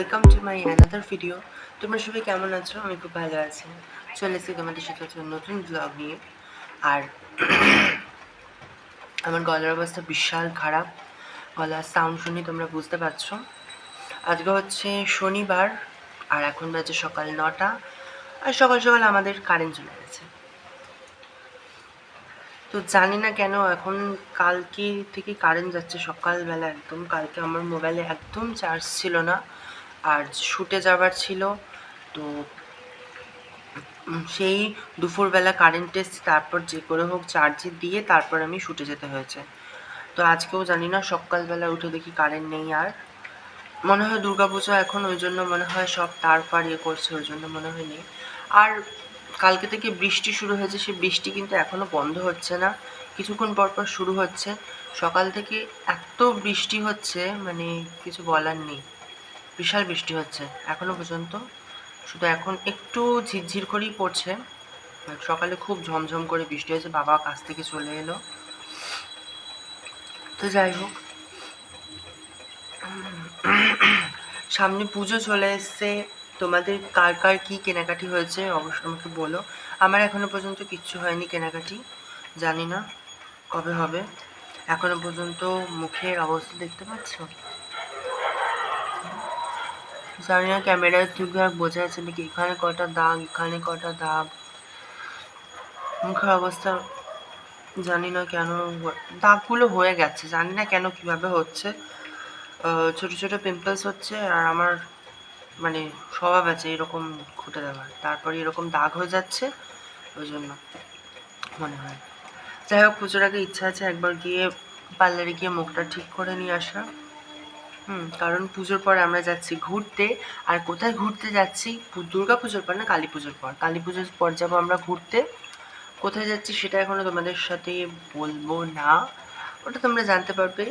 Welcome to my another video তোমরা সবাই কেমন আছো? আমি খুব ভালো আছি। চলে এসেছি তোমাদের সাথে একটা নতুন ব্লগ নিয়ে। আর আমার গলার অবস্থা বিশাল খারাপ। গলার সাউন্ড শুনে তোমরা বুঝতে পারছ। আজকে হচ্ছে শনিবার, আর এখন বাজে সকাল নটা, আর সকাল সকাল আমাদের কারেন্ট চলে গেছে। তো জানি না কেন এখন কালকে থেকে কারেন্ট যাচ্ছে, সকালবেলা একদম। কালকে আমার মোবাইলে একদম চার্জ ছিল না। আর শুটে যাবার ছিল। তো সেই দুপুরবেলা কারেন্ট এসছে তারপর যে করে হোক চার্জে দিয়ে তারপর আমি শুটে যেতে হয়েছে। তো আজকেও জানি না, সকালবেলা উঠে দেখি কারেন্ট নেই আর। মনে হয় দুর্গাপুজো এখন, ওই জন্য মনে হয় সব তার ইয়ে করছে, ওই জন্য মনে হয় নেই আর কালকে থেকে বৃষ্টি শুরু হয়েছে সে বৃষ্টি কিন্তু এখনও বন্ধ হচ্ছে না। কিছুক্ষণ পর পর শুরু হচ্ছে। সকাল থেকে এত বৃষ্টি হচ্ছে মানে কিছু বলার নেই। বিশাল বৃষ্টি হচ্ছে, এখনও পর্যন্ত। শুধু এখন একটু ঝিরঝির করেই পড়ছে। সকালে খুব ঝমঝম করে বৃষ্টি হয়েছে, বাবা কাছ থেকে চলে এলো। তো যাই হোক। সামনে পুজো চলে এসছে। তোমাদের কার কার কী কেনাকাটি হয়েছে অবশ্যই আমাকে বলো। আমার এখনও পর্যন্ত কিচ্ছু হয়নি কেনাকাটি, জানি না কবে হবে। এখনও পর্যন্ত মুখের অবস্থা দেখতে পাচ্ছ? জানি না, ক্যামেরায় ঠিক আর বোঝা যাচ্ছে নাকি এখানে কটা দাগ, এখানে কটা দাগ। মুখের অবস্থা জানি না কেন দাগগুলো হয়ে গেছে, জানি না কেন কীভাবে হচ্ছে। ছোট ছোট পিম্পলস হচ্ছে আর আমার মানে স্বভাব আছে এরকম খুঁটে দেওয়ার তারপরে এরকম দাগ হয়ে যাচ্ছে, ওই জন্য মনে হয়। যাই হোক, পুজোর আগে ইচ্ছা আছে একবার গিয়ে পার্লারে গিয়ে মুখটা ঠিক করে নিয়ে আসা। হুম, কারণ পুজোর পর আমরা যাচ্ছি ঘুরতে। আর কোথায় ঘুরতে যাচ্ছি? দুর্গা পুজোর পর না, কালী পুজোর পর। কালী পুজোর পর যাব আমরা ঘুরতে। কোথায় যাচ্ছি সেটা এখনও তোমাদের সাথে বলব না। ওটা তোমরা জানতে পারবে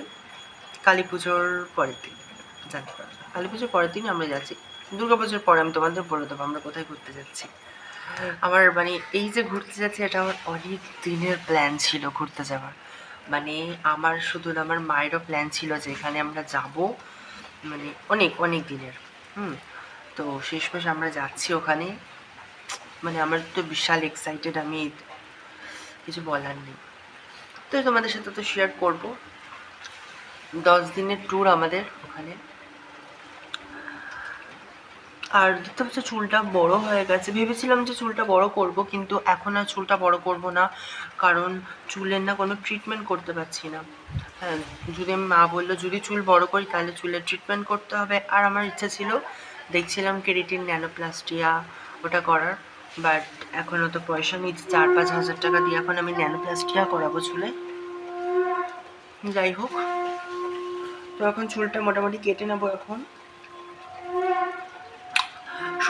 কালী পুজোর পরের দিন। জানতে পারবে। কালী পুজোর পরের দিন আমরা যাচ্ছি। দুর্গা পুজোর পরে আমি তোমাদের বলে দেবো আমরা কোথায় ঘুরতে যাচ্ছি। আমার মানে এই যে ঘুরতে যাচ্ছি, এটা আমার অনেক দিনের প্ল্যান ছিল ঘুরতে যাওয়ার। মানে আমার শুধু আমার মায়েরও প্ল্যান ছিল যে এখানে আমরা যাব। মানে অনেক অনেক দিনের। হুম? তো শেষমেশ আমরা যাচ্ছি ওখানে। মানে আমার তো বিশাল এক্সাইটেড আমি কিছু বলার নেই। তো তোমাদের সাথে তো শেয়ার করব। দশ দিনের ট্যুর আমাদের ওখানে। আর দেখতে পাচ্ছি চুলটা বড় হয়ে গেছে। ভেবেছিলাম যে চুলটা বড় করব, কিন্তু এখন আর চুলটা বড় করব না, কারণ চুলের না কোনো ট্রিটমেন্ট করতে পারছি না। হ্যাঁ যদি মা বলল, যদি চুল বড় করি, তাহলে চুলের ট্রিটমেন্ট করতে হবে। আর আমার ইচ্ছা ছিল, দেখছিলাম কেরিটিন ন্যানোপ্লাস্টিয়া ওটা করার বাট এখনও তো পয়সা নিচ্ছে চার পাঁচ হাজার টাকা দিয়ে এখন আমি ন্যানোপ্লাস্টিয়া করাবো চুলে। যাই হোক, তো এখন চুলটা মোটামুটি কেটে নেব এখন।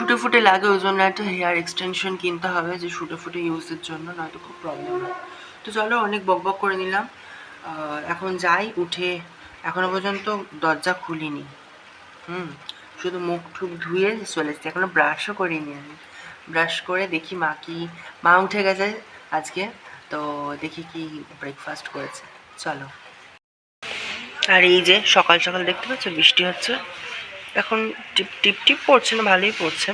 শুটে ফুটে লাগে, ওই জন্য একটা হেয়ার এক্সটেনশন কিনতে হবে যে শুটে ফুটে ইউজের জন্য, নয়তো খুব প্রবলেম হয়। তো চলো, অনেক বক বক করে নিলাম। এখন যাই, উঠে। এখনও পর্যন্ত দরজা খুলিনি। হুম, শুধু মুখ টুক ধুয়ে চলে এসেছি। এখনও ব্রাশও করিনি আমি। ব্রাশ করে দেখি মা কি, মা উঠে গেছে আজকে। তো দেখি কি ব্রেকফাস্ট করেছে। চলো। আর এই যে সকাল সকাল দেখতে পাচ্ছ, বৃষ্টি হচ্ছে। এখন টিপ টিপ টিপ পড়ছে না, ভালোই পড়ছে।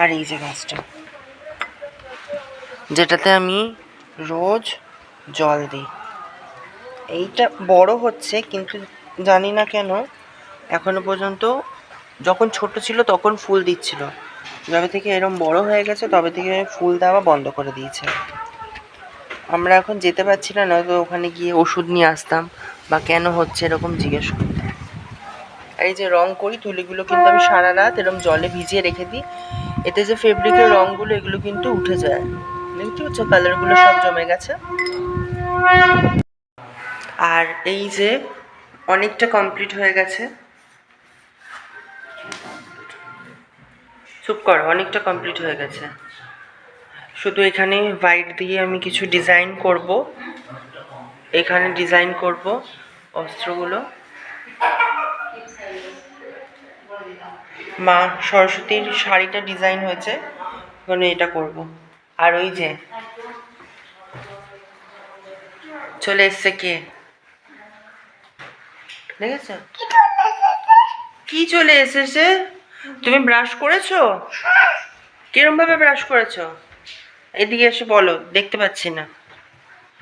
আর এই যে গাছটা, যেটাতে আমি রোজ জল দিই। এইটা বড় হচ্ছে, কিন্তু জানি না কেন, এখনও পর্যন্ত যখন ছোট ছিল তখন ফুল দিচ্ছিল। যবে থেকে এরম বড় হয়ে গেছে, তবে থেকে ফুল দেওয়া বন্ধ করে দিয়েছে। আমরা এখন যেতে পারছি না, নয়তো ওখানে গিয়ে ওষুধ নিয়ে আসতাম, বা কেন হচ্ছে এরকম জিজ্ঞেস এই যে রং করি, তুলিগুলো কিন্তু আমি সারা রাত এরকম জলে ভিজিয়ে রেখে দিই। এতে যে ফেব্রিকের রংগুলো এগুলো কিন্তু উঠে যায়। দেখতে পাচ্ছ কালারগুলো সব জমে গেছে। আর এই যে অনেকটা কমপ্লিট হয়ে গেছে। চুপ কর, অনেকটা কমপ্লিট হয়ে গেছে। শুধু এখানে হোয়াইট দিয়ে আমি কিছু ডিজাইন করব। এখানে ডিজাইন করব অস্ত্রগুলো। মা সরস্বতীর শাড়িটা ডিজাইন হয়েছে মানে এটা করব। আর ওই যে চলে এসছে কে? দেখেছ কি চলে এসেছে? তুমি ব্রাশ করেছ? কিরম ভাবে ব্রাশ করেছ? এদিকে এসে বলো দেখতে পাচ্ছি না।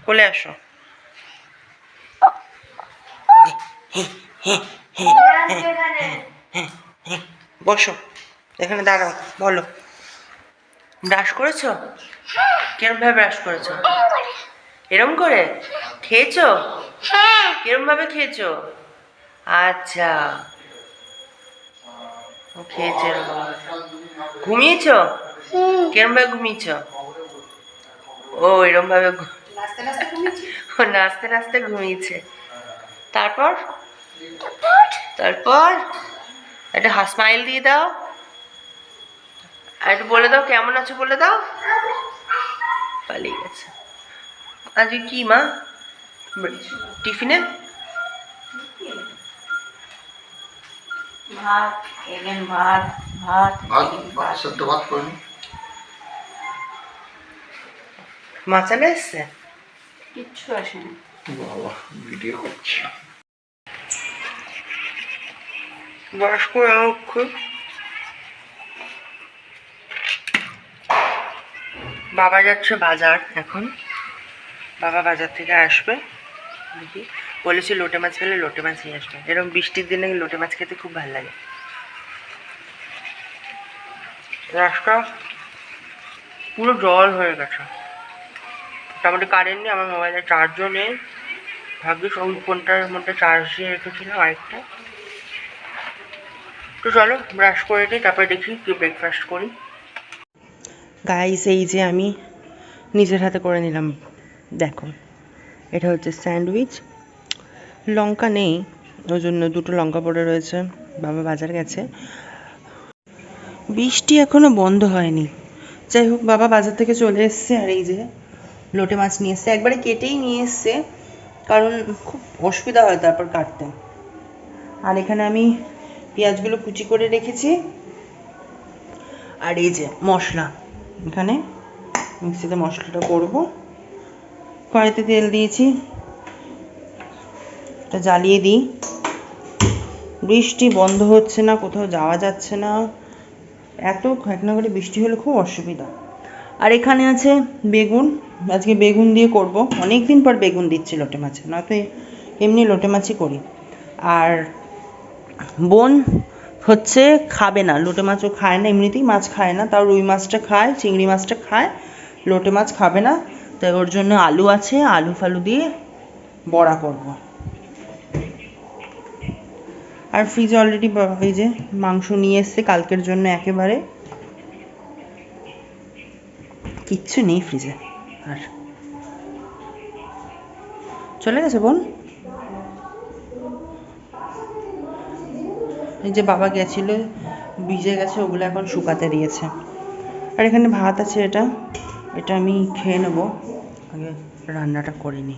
কোলে আসো। বসো। এখানে দাঁড়াও, বলো। ব্রাশ করেছ? কিরম ভাবে ব্রাশ করেছ? এরম করে? খেয়েছো? কিরম ভাবে খেয়েছো? আচ্ছা। খেয়েছে। ঘুমিয়েছো? কিরম ভাবে ঘুমিয়েছো? ও, এরম ভাবে ঘু- ও, নাচতে নাচতে ঘুমিয়েছে। তারপর? তারপর? একটা স্মাইল দিয়ে দাও। আর একটু বলে দাও কেমন আছো বলে দাও। পালিয়ে গেছে আজকে কি মা? টিফিনে? ভাত এগেন ভাত ভাত ভাত ভাত সেদ্ধ ভাত করে নি মাচালে এসছে? কিচ্ছু আসেনি। বাবা ভিডিও করছি। আমার খুব বাবা যাচ্ছে বাজার এখন। বাবা বাজার থেকে আসবে। দেখি। বলেছে লোটে মাছ পেলে লোটে মাছ নিয়ে আসবে। এরকম বৃষ্টির দিনে লোটে মাছ খেতে খুব ভালো লাগে। রাস্তা পুরো জল হয়ে গেছে। মোটামুটি কারেন্ট নেই, আমার মোবাইলে চার্জও নেই। ভাগ্যিস ওই ফোনটার মধ্যে চার্জ দিয়ে রেখেছিলাম আরেকটা। তো চলো ব্রাশ করে নিই, তারপরে দেখি কি ব্রেকফাস্ট করি। গাইস এই যে আমি নিজের হাতে করে নিলাম। দেখো, এটা হচ্ছে স্যান্ডউইচ। লঙ্কা নেই, ওই জন্য দুটো লঙ্কা পড়ে রয়েছে, বাবা বাজার গেছে। বৃষ্টি এখনও বন্ধ হয়নি। যাই হোক, বাবা বাজার থেকে চলে এসছে, আর এই যে লোটে মাছ নিয়ে এসছে। একবারে কেটেই নিয়ে এসছে, কারণ খুব অসুবিধা হয় তারপর কাটতে। আর এখানে আমি পেঁয়াজগুলো কুচি করে রেখেছি। আর এই যে মশলা, এখানে মিক্সিতে মশলাটা করব। কড়াইতে তেল দিয়েছি। এটা জ্বালিয়ে দিই। বৃষ্টি বন্ধ হচ্ছে না, কোথাও যাওয়া যাচ্ছে না। এত ঘটনা করে বৃষ্টি হলে খুব অসুবিধা। আর এখানে আছে বেগুন। আজকে বেগুন দিয়ে করব। অনেক দিন পর বেগুন দিচ্ছি লোটে মাছে, নয়তো এমনি লোটে মাছই করি। আর বোন হচ্ছে খাবে না। লোটে মাছও খায় না, এমনিতেই মাছ খায় না। তাও রুই মাছটা খায়, চিংড়ি মাছটা খায়, লোটে মাছ খাবে না। তাই ওর জন্য আলু আছে, আলু ফালু দিয়ে বড়া করব। আর ফ্রিজে অলরেডি এই যে মাংস নিয়ে এসছে কালকের জন্য একেবারে। কিচ্ছু নেই ফ্রিজে আর চলে গেছে বোন? যে বাবা গেছিল, ভিজে গেছে, ওগুলো এখন শুকাতে দিয়েছে। আর এখানে ভাত আছে এটা এটা আমি খেয়ে নেব। আগে রান্নাটা করে নিই।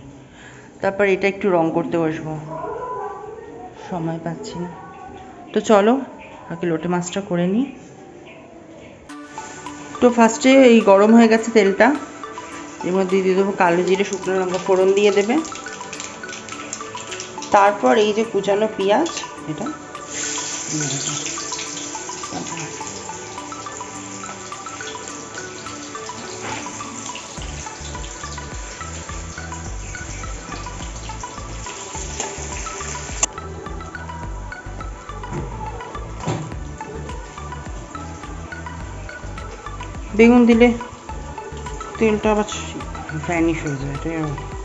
তারপর এটা একটু রং করতে বসবো। সময় পাচ্ছি না। তো চলো, আগে লোটে মাছটা করে নিই। তো ফার্স্টে এই গরম হয়ে গেছে তেলটা। এর মধ্যে দিয়ে দেবো কালো জিরে, শুকনো লঙ্কা ফোড়ন দিয়ে দেবে। তারপর এই যে কুচানো পেঁয়াজ, এটা বেগুন দিলে তেলটা আবার ভ্যানিশ হয়ে যায় এটাই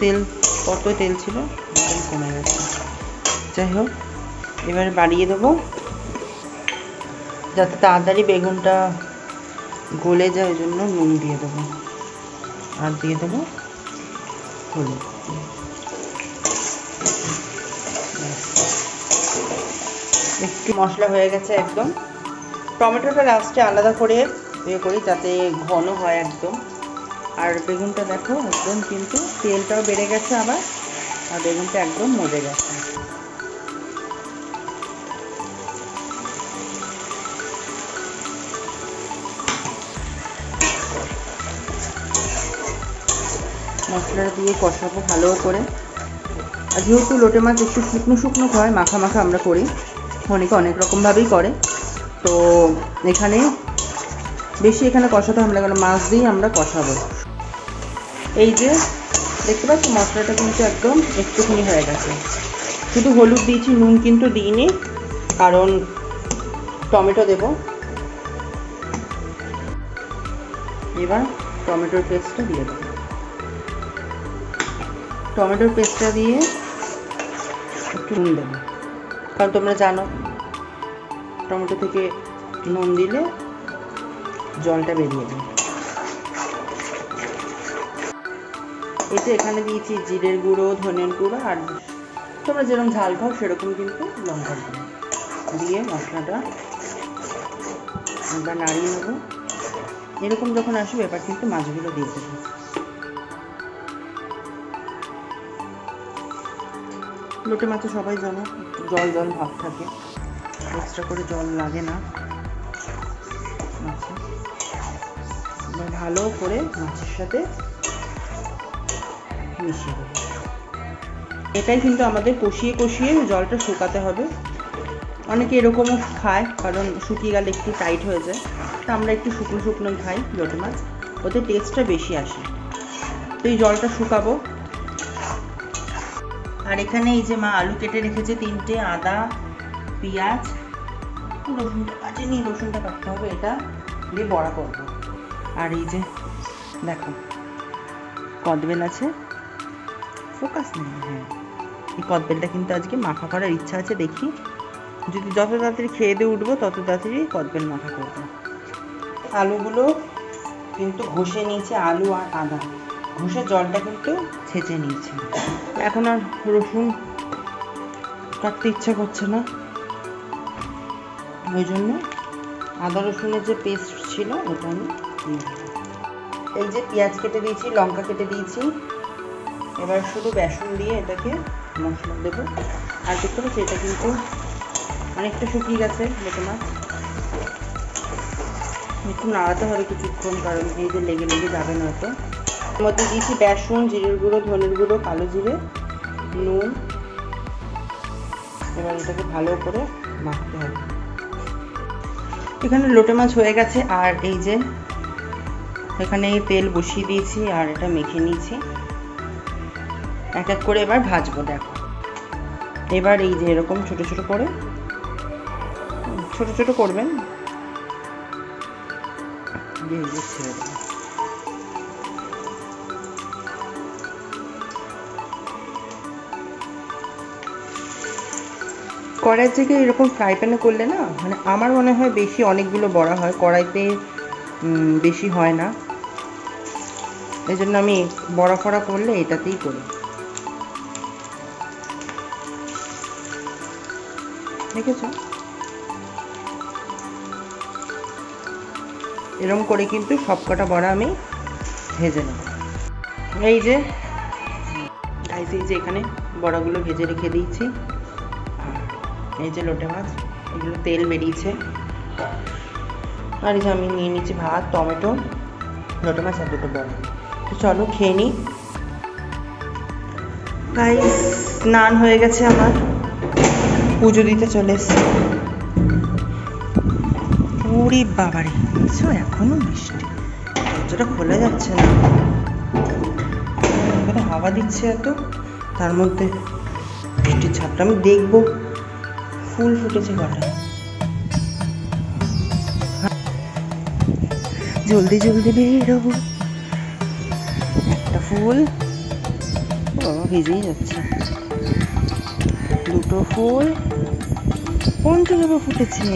তেল, কত তেল ছিল? তেল কমে গেছে। যাই হোক, এবারে বাড়িয়ে দেবো। যাতে তাড়াতাড়ি বেগুনটা গলে যায়, ওই জন্য নুন দিয়ে দেবো। আর দিয়ে দেবো হলুদ। একটু মশলা হয়ে গেছে একদম। টমেটোটা লাস্টে আলাদা করে ইয়ে করি, যাতে ঘন হয় একদম। আর বেগুনটা দেখো, একদম কিন্তু তেলটাও বেড়ে গেছে আবার, আর বেগুনটা একদম মজে গেছে। মশলাটা দিয়ে কষাবো ভালো করে। আর যেহেতু লোটে মাছ একটু শুকনো শুকনো হয়, মাখা মাখা আমরা করি, অনেকে অনেক রকমভাবেই করে। তো এখানে বেশি এখানে কষাতে আমরা কেন মাছ দিয়েই আমরা কষাবো। এই যে, দেখতে পাচ্ছ, মশলাটা কিন্তু একদম একটুখানি হয়ে গেছে। শুধু হলুদ দিয়েছি, নুন কিন্তু দিইনি, কারণ টমেটো দেব। এবার টমেটোর পেস্টটা দিয়ে দেবো। টমেটোর পেস্টটা দিয়ে একটু নুন দেবো। কারণ তোমরা জানো, টমেটো থেকে নুন দিলে জলটা বেরিয়ে যায়। এতে এখানে দিয়েছি জিরের গুঁড়ো, ধনের গুঁড়ো আর তোমরা যেরকম ঝাল খাও সেরকম কিন্তু লঙ্কা গুঁড়ো। দিয়ে মশলাটা আমরা নাড়িয়ে নেব। এরকম যখন আসবে এবার কিন্তু মাছগুলো দিয়ে দেবো। লোটে মাছে সবাই জানো, জল জল ভাব থাকে। এক্সট্রা করে জল লাগে না ভালো করে মাছের সাথে মিশিয়ে দেবো এটাই কিন্তু আমাদের কষিয়ে কষিয়ে জলটা শুকাতে হবে। অনেকে এরকমও খায়, কারণ শুকিয়ে গেলে একটু টাইট হয়ে যায়। তা আমরা একটু শুকনো শুকনোই খাই লোটে মাছ, ওতে টেস্টটা বেশি আসে। তো এই জলটা শুকাবো। আর এখানে এই যে মা আলু কেটে রেখেছে তিনটে, আদা, পেঁয়াজ, রসুনটা কাটেনি রসুনটা কাটতে হবে এটা দিয়ে বড়া করব। আর এই যে দেখো, কদবেল আছে। ফোকাস নেই হ্যাঁ। এই কদবেলটা কিন্তু আজকে মাখা করার ইচ্ছা আছে, দেখি। যদি যত তাড়াতাড়ি খেয়ে দিয়ে উঠবো, তত তাড়াতাড়ি কদবেল মাখা করব। আলুগুলো কিন্তু ঘষে নিয়েছে আলু আর আদা। ঘষে জলটা কিন্তু ছেঁচে নিয়েছে। এখন আর রসুন কাটতে ইচ্ছা করছে না। ওই জন্য আদা রসুনের যে পেস্ট ছিল, ওটা আমি এই যে পেঁয়াজ কেটে দিয়েছি, লঙ্কা কেটে দিয়েছি এবার শুধু বেসন দিয়ে এটাকে মশলা দেবো। আর দেখতে পাচ্ছি, এটা কিন্তু অনেকটা শুকিয়ে গেছে বেটে মাছ একটু নাড়াতে হবে কিছুক্ষণ, কারণ এই যে লেগে লেগে যাবে না তো মধ্যে দিয়েছি বেসন, জিরের গুঁড়ো, ধনের গুঁড়ো, কালো জিরে, নুন। এবার এটাকে ভালো করে মাখতে হবে। এখানে লোটে মাছ হয়ে গেছে, আর এই যে এখানে তেল বসিয়ে দিয়েছি, আর এটা মেখে নিয়েছি। এক এক করে এবার ভাজবো, দেখো। এবার এই যে এরকম ছোট ছোট করে, ছোট ছোট করবেন। কড়াইয়ের থেকে এরকম ফ্রাই প্যানে করলে না মানে আমার মনে হয় বেশি অনেকগুলো বড়া হয়, কড়াইতে বেশি হয় না। এই জন্য আমি বড়া ফড়া করলে এটাতেই করি। দেখেছ? এরকম করে কিন্তু সবকটা বড়া আমি ভেজে নেব। এই যে এই যে এখানে বড়াগুলো ভেজে রেখে দিয়েছি। এই যে লোটে মাছ এগুলো তেল বেরিয়েছে। আর এই যে আমি নিয়ে নিচ্ছি ভাত, টমেটো, লোটে মাছ আর দুটো বড়া। তো চলো খেয়ে নিই। স্নান হয়ে গেছে আমার। পুজো দিতে চলে এসছি। ওরে বাবারে দেখছ এখনও বৃষ্টি দরজাটা খোলা যাচ্ছে না। এখানে হাওয়া দিচ্ছে এত, তার মধ্যে বৃষ্টির ছাপটা আমি দেখব। ফুল ফুটেছে কটা। জলদি জলদি বেরোবো। একটা ফুল। ও, ভিজেই যাচ্ছে। ফুল। পঞ্চজবা ফুটেছে।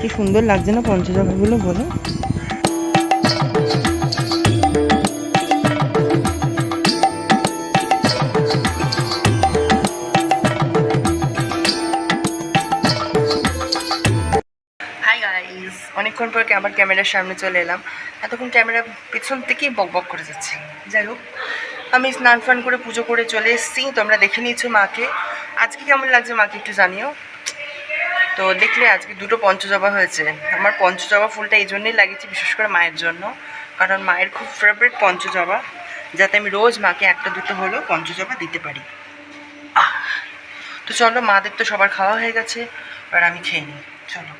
কি সুন্দর লাগছে না পঞ্চজবাগুলো বলো। অনেকক্ষণ পর আবার ক্যামেরার সামনে চলে এলাম। এতক্ষণ ক্যামেরা পিছন থেকেই বক বক করে যাচ্ছে। যাই হোক আমি স্নান ফান করে পুজো করে চলে এসেছি, তোমরা দেখে নিয়েছো মাকে। আজকে কেমন লাগছে মাকে একটু জানিও? তো দেখলে আজকে দুটো পঞ্চজবা হয়েছে। আমার পঞ্চজবা ফুলটা এই জন্যই লাগিয়েছি, বিশেষ করে মায়ের জন্য। কারণ মায়ের খুব ফেভারিট পঞ্চজবা। যাতে আমি রোজ মাকে একটা দুটো হলেও পঞ্চজবা দিতে পারি। তো চলো, মাদের তো সবার খাওয়া হয়ে গেছে আর আমি খেয়ে নিই। চলো।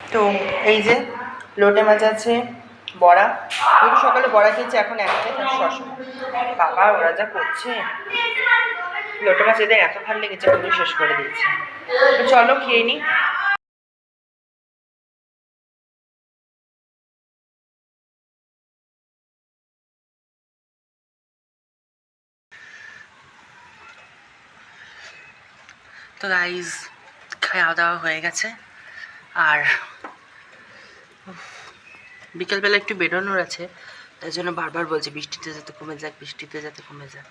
তো এই যে, লোটে মাছ আছে। বড়া। একটু সকালে বড়া খেয়েছি, এখন একটাই তার শশা বাবা, ওরা যা করছে। লোটে মাছ এদের এত ভালো লেগেছে পুরো শেষ করে দিয়েছে। চলো খেয়ে নিই তো গাইজ খাওয়া দাওয়া হয়ে গেছে। আর বিকেলবেলা একটু বেরোনোর আছে তাই জন্য বারবার বলছে, বৃষ্টিতে যাতে কমে যাক, বৃষ্টিতে যাতে কমে যাক।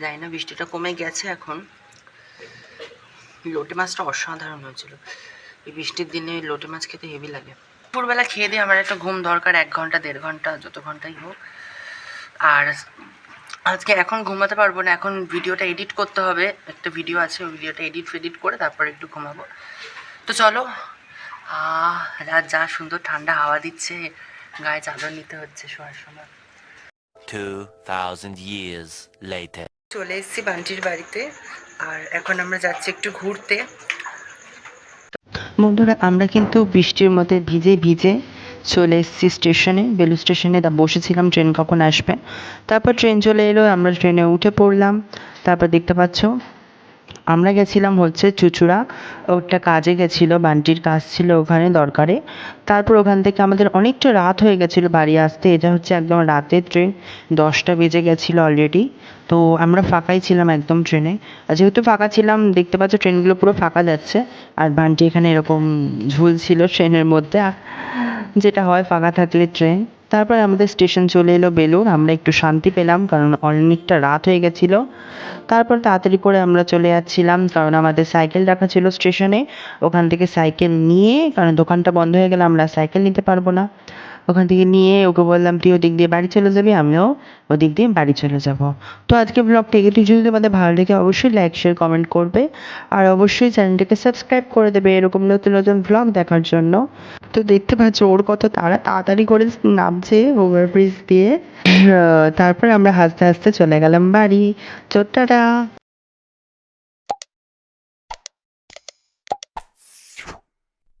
জানি না, বৃষ্টিটা কমে গেছে এখন। লোটে মাছটা অসাধারণ হয়েছিল। এই বৃষ্টির দিনে লোটে মাছ খেতে হেভি লাগে। দুপুরবেলা খেয়ে দিয়ে আমার একটা ঘুম দরকার, এক ঘণ্টা, দেড় ঘণ্টা, যত ঘন্টাই হোক। আর আজকে এখন ঘুমাতে পারব না, এখন ভিডিওটা এডিট করতে হবে। একটা ভিডিও আছে, ওই ভিডিওটা এডিট ফেডিট করে তারপর একটু ঘুমাবো। তো চলো আহ রাত যা সুন্দর ঠান্ডা হাওয়া দিচ্ছে। গায়ে চাদর নিতে হচ্ছে শোয়ার সময়। 2,000 years later. চলে এসেছি বান্টির বাড়িতে আর এখন আমরা যাচ্ছি একটু ঘুরতে। বন্ধুরা আমরা কিন্তু বৃষ্টির মধ্যে ভিজে ভিজে চলে এসেছি স্টেশনে। বেলু স্টেশনে তা বসেছিলাম ট্রেন কখন আসবে? তারপর ট্রেন চলে এলো আমরা ট্রেনে উঠে পড়লাম। তারপর দেখতে পাচ্ছ আমরা গেছিলাম হচ্ছে চুচুড়া, ওটা কাজে গেছিল, বান্টির কাজ ছিল ওখানে দরকারে। তারপর ওখান থেকে আমাদের অনেকটা রাত হয়ে গেছিল বাড়ি আসতে এটা হচ্ছে একদম রাতের ট্রেন, দশটা বেজে গেছিল অলরেডি তো আমরা ফাঁকাই ছিলাম একদম ট্রেনে। আর যেহেতু ফাঁকা ছিলাম, দেখতে পাচ্ছ ট্রেনগুলো পুরো ফাঁকা যাচ্ছে। আর বান্টি এখানে এরকম ঝুলছিল ট্রেনের মধ্যে, যেটা হয় ফাঁকা থাকলে ট্রেন। তারপর আমাদের স্টেশন চলে এলো বেলুর আমরা একটু শান্তি পেলাম কারণ অনেকটা রাত হয়ে গেছিল। তারপর তাড়াতাড়ি করে আমরা চলে যাচ্ছিলাম কারণ আমাদের সাইকেল রাখা ছিল স্টেশনে। ওখান থেকে সাইকেল নিয়ে, কারণ দোকানটা বন্ধ হয়ে গেলে আমরা সাইকেল নিতে পারব না। ওখান থেকে নিয়ে ওকে বললাম, তুই ওদিক দিয়ে বাড়ি চলে যাবি, আমিও ওদিক দিয়ে বাড়ি চলে যাব। তো আজকে ব্লগটা এগিয়ে যদি তোমাদের ভালো লেগে, অবশ্যই লাইক শেয়ার কমেন্ট করবে। আর অবশ্যই চ্যানেলটাকে সাবস্ক্রাইব করে দেবে এরকম নতুন নতুন ব্লগ দেখার জন্য। তো দেখতে পাচ্ছ ওর কত তারা তাড়াতাড়ি করে নামছে ওভারব্রিজ দিয়ে। তারপর আমরা হাসতে হাসতে চলে গেলাম বাড়ি। চোট্টাটা